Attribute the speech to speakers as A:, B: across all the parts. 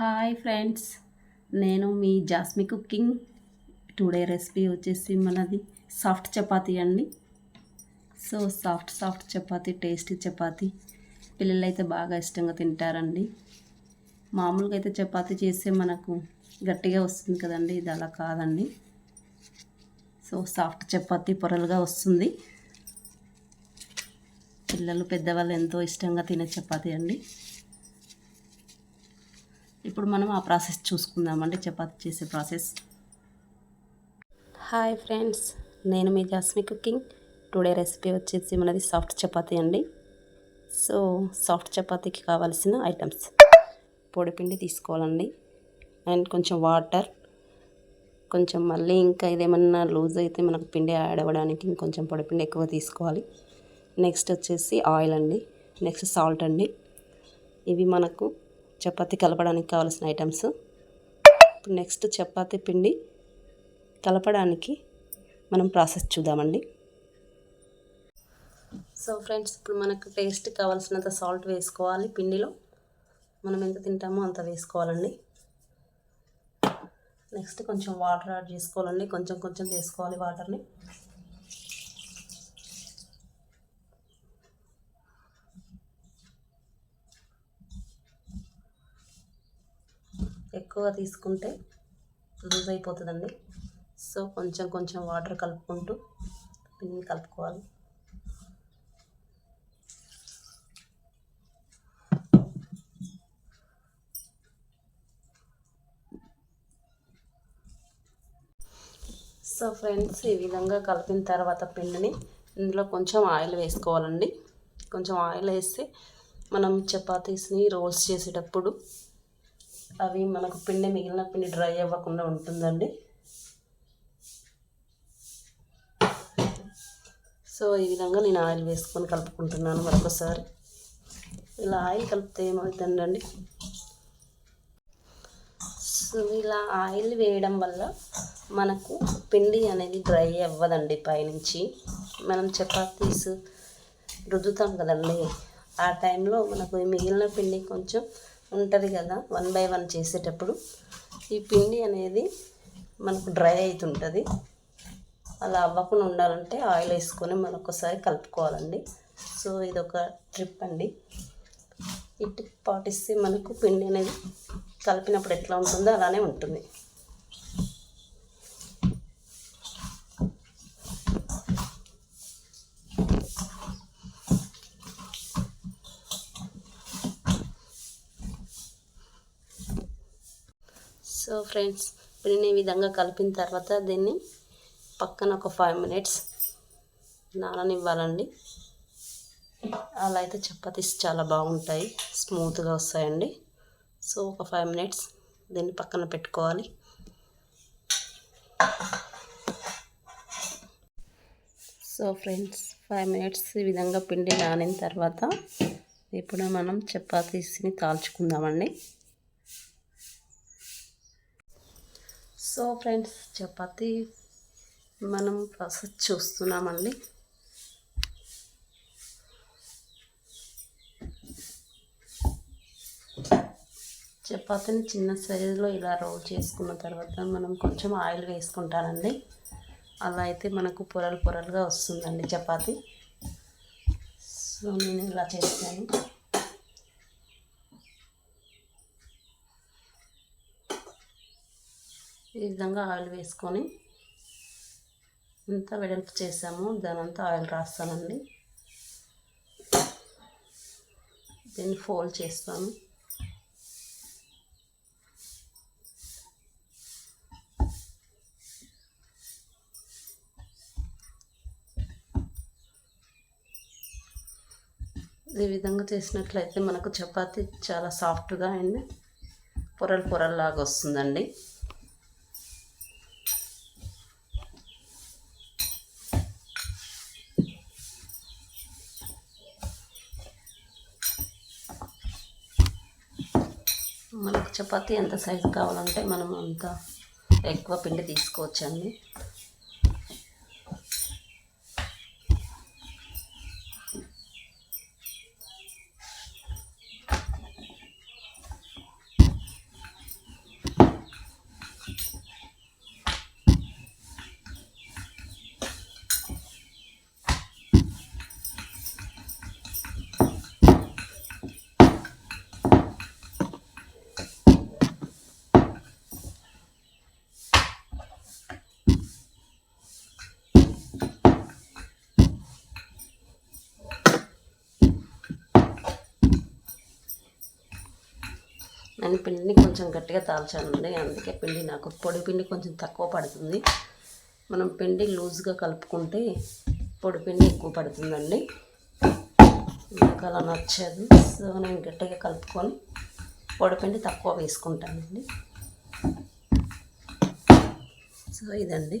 A: Hi friends. నేను మీ Jasmi cooking. Today recipe వచ్చేసి మనది సాఫ్ట్ చపాతీ అండి. So soft soft chapati tasty chapati పిల్లలు అయితే బాగా ఇష్టంగా తింటారండి. మామూలుగా అయితే చపాతీ చేస్తే మనకు గట్టిగా వస్తుంది కదండి. ఇది అలా కాదండి. సో సాఫ్ట్ చపాతీ పొరలుగా వస్తుంది. పిల్లలు పెద్దవాళ్ళు ఎంతో ఇష్టంగా తినే చపాతీ అండి. ఇప్పుడు మనం ఆ ప్రాసెస్ చూసుకుందామండి చపాతి చేసే ప్రాసెస్. హాయ్ ఫ్రెండ్స్ నేను మీ జాస్మి కుకింగ్. టుడే రెసిపీ వచ్చేసి మనది సాఫ్ట్ చపాతీ అండి. సో సాఫ్ట్ చపాతీకి కావాల్సిన ఐటమ్స్. పొడిపిండి తీసుకోవాలండి. అండ్ కొంచెం వాటర్ కొంచెం మళ్ళీ ఇంకా ఇదేమన్నా లూజ్ అయితే మనకు పిండి యాడ్ అవ్వడానికి ఇంకొంచెం పొడిపిండి ఎక్కువ తీసుకోవాలి. నెక్స్ట్ వచ్చేసి ఆయిల్ అండి. నెక్స్ట్ సాల్ట్ అండి. ఇవి మనకు చపాతి కలపడానికి కావాల్సిన ఐటమ్స్. ఇప్పుడు నెక్స్ట్ చపాతి పిండి కలపడానికి మనం ప్రాసెస్ చూద్దామండి. సో ఫ్రెండ్స్ ఇప్పుడు మనకు టేస్ట్ కావాల్సినంత సాల్ట్ వేసుకోవాలి పిండిలో. మనం ఎంత తింటామో అంత వేసుకోవాలండి. నెక్స్ట్ కొంచెం వాటర్ యాడ్ చేసుకోవాలండి. కొంచెం కొంచెం వేసుకోవాలి వాటర్ని. ఎక్కువ తీసుకుంటే లూజ్ అయిపోతుందండి. సో కొంచెం కొంచెం వాటర్ కలుపుకుంటూ పిండిని కలుపుకోవాలి. సో ఫ్రెండ్స్ ఈ విధంగా కలిపిన తర్వాత పిండిని ఇందులో కొంచెం ఆయిల్ వేసుకోవాలండి. కొంచెం ఆయిల్ వేస్తే మనం చపాతీస్ని రోల్స్ చేసేటప్పుడు అవి మనకు పిండి మిగిలిన పిండి డ్రై అవ్వకుండా ఉంటుందండి. సో ఈ విధంగా నేను ఆయిల్ వేసుకొని కలుపుకుంటున్నాను మరొకసారి. ఇలా ఆయిల్ కలిపితే ఏమవుతుందండి? సో ఇలా ఆయిల్ వేయడం వల్ల మనకు పిండి అనేది డ్రై అవ్వదండి పైనుంచి. మనం చపాతీస్ రుద్దుతాం కదండి. ఆ టైంలో మనకు మిగిలిన పిండి కొంచెం ఉంటుంది కదా వన్ బై వన్ చేసేటప్పుడు ఈ పిండి అనేది మనకు డ్రై అవుతుంటుంది అలా అవ్వకుండా ఉండాలంటే ఆయిల్ వేసుకొని మరొకసారి కలుపుకోవాలండి. సో ఇది ఒక ట్రిప్ అండి. ఈ టిప్ పాటిస్తే మనకు పిండి అనేది కలిపినప్పుడు ఎట్లా ఉంటుందో అలానే ఉంటుంది. సో ఫ్రెండ్స్ పిండిని ఈ విధంగా కలిపిన తర్వాత దీన్ని పక్కన ఒక ఫైవ్ మినిట్స్ నాననివ్వాలండి. అలా అయితే చపాతీస్ చాలా బాగుంటాయి స్మూత్గా వస్తాయండి. సో ఒక ఫైవ్ మినిట్స్ దీన్ని పక్కన పెట్టుకోవాలి. సో ఫ్రెండ్స్ ఫైవ్ మినిట్స్ ఈ విధంగా పిండి నానిన తర్వాత ఇప్పుడు మనం చపాతీస్ని కాల్చుకుందామండి. సో ఫ్రెండ్స్ చపాతి మనం ప్రాసెస్ చూస్తున్నామండి. చపాతీని చిన్న సైజులో ఇలా రోల్ చేసుకున్న తర్వాత మనం కొంచెం ఆయిల్ వేసుకుంటానండి. అలా అయితే మనకు పొరలు పొరలుగా వస్తుందండి చపాతి. సో నేను ఇలా చేస్తాను. ఈ విధంగా ఆయిల్ వేసుకొని ఇంత వెడల్పు చేసాము. దానంతా ఆయిల్ రాస్తానండి. దీన్ని ఫోల్డ్ చేస్తాను. ఈ విధంగా చేసినట్లయితే మనకు చపాతీ చాలా సాఫ్ట్గా అండ్ పొరలు పొరల్లాగా వస్తుందండి. మనకు చపాతీ ఎంత సైజు కావాలంటే మనం అంత ఎక్కువ పిండి తీసుకోవచ్చండి. నేను పిండిని కొంచెం గట్టిగా తాల్చానండి. అందుకే పిండి నాకు పొడి పిండి కొంచెం తక్కువ పడుతుంది. మనం పిండి లూజ్గా కలుపుకుంటే పొడి పిండి ఎక్కువ పడుతుందండి. నాకు అలా నచ్చదు. సో నేను గట్టిగా కలుపుకొని పొడి పిండి తక్కువ వేసుకుంటానండి. సో ఇదండి.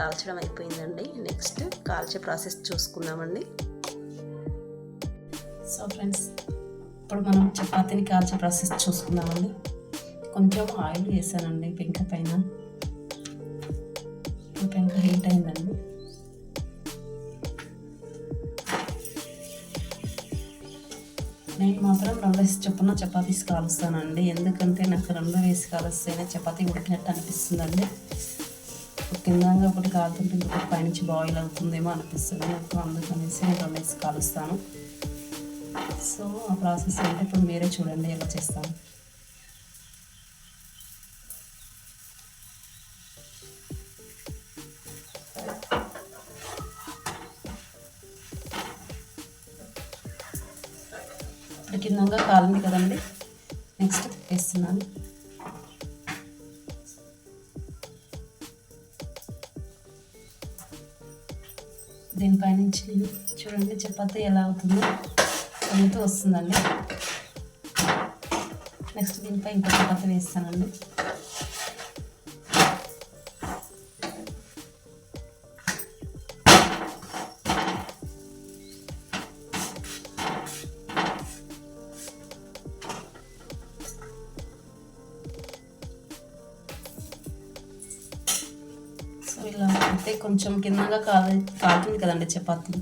A: కాల్చడం అయిపోయిందండి. నెక్స్ట్ కాల్చే ప్రాసెస్ చూసుకుందామండి. సో ఫ్రెండ్స్ ఇప్పుడు మనం చపాతీని కాల్చే ప్రాసెస్ చూసుకుందామండి. కొంచెం ఆయిల్ వేసానండి పెంక పైన. పెంక హీట్ అయిందండి. నేను మాత్రం రెండు వేసి చొప్పున చపాతీస్ కాలుస్తానండి. ఎందుకంటే నాకు రెండు వేసి కాలుస్తేనే చపాతీ ఉడికినట్టు అనిపిస్తుందండి. కిందంగా ఒకటి కాలుతుంటే ఇంకొకటి పైనుంచి బాయిల్ అవుతుందేమో అనిపిస్తుంది. నాకు అందుకనేసి నేను రెండు వేసి కాలుస్తాను. సో ఆ ప్రాసెస్ అంటే ఇప్పుడు మీరే చూడండి ఎలా చేస్తాను. ఇప్పుడు కిందంగా కాలింది కదండి. నెక్స్ట్ వేస్తున్నాను. దీనిపై నుంచి నేను చూడండి చపాతి ఎలా అవుతుందో. అందుతూ వస్తుందండి. నెక్స్ట్ దీనిపై ఇంకో చపాతి వేస్తానండి. అంటే కొంచెం కిందగా కాలి కాలుతుంది కదండి చపాతీ.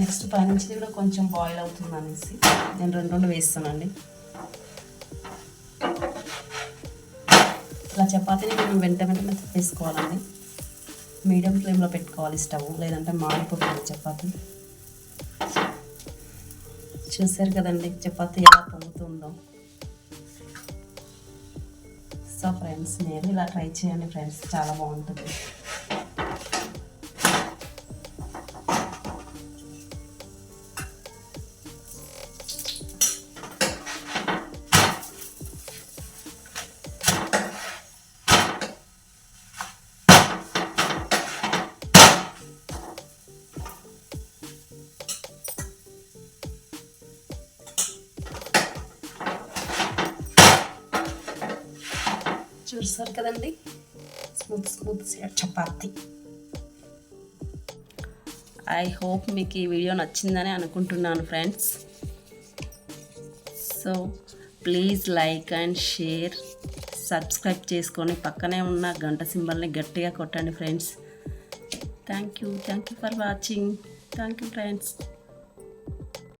A: నెక్స్ట్ పైనుంచి కూడా కొంచెం బాయిల్ అవుతుంది అనేసి నేను రెండు రెండు వేస్తానండి. ఇలా చపాతీని మనం వెంట వెంటనే వేసుకోవాలండి. మీడియం ఫ్లేమ్లో పెట్టుకోవాలి స్టవ్ లేదంటే మాడిపోతుంది చపాతి. చూసారు కదండి చపాతీ ఎలా పొంగుతుందో. సో ఫ్రెండ్స్ నేను ఇలా ట్రై చేయండి ఫ్రెండ్స్. చాలా బాగుంటుంది. చూసారు కదండి? Smooth smooth chapati. I hope మీకు ఈ వీడియో నచ్చిందని అనుకుంటున్నాను friends so please like and share subscribe చేసుకొని పక్కనే ఉన్న గంట సింబల్ని గట్టిగా కొట్టండి friends thank you thank you for watching thank you friends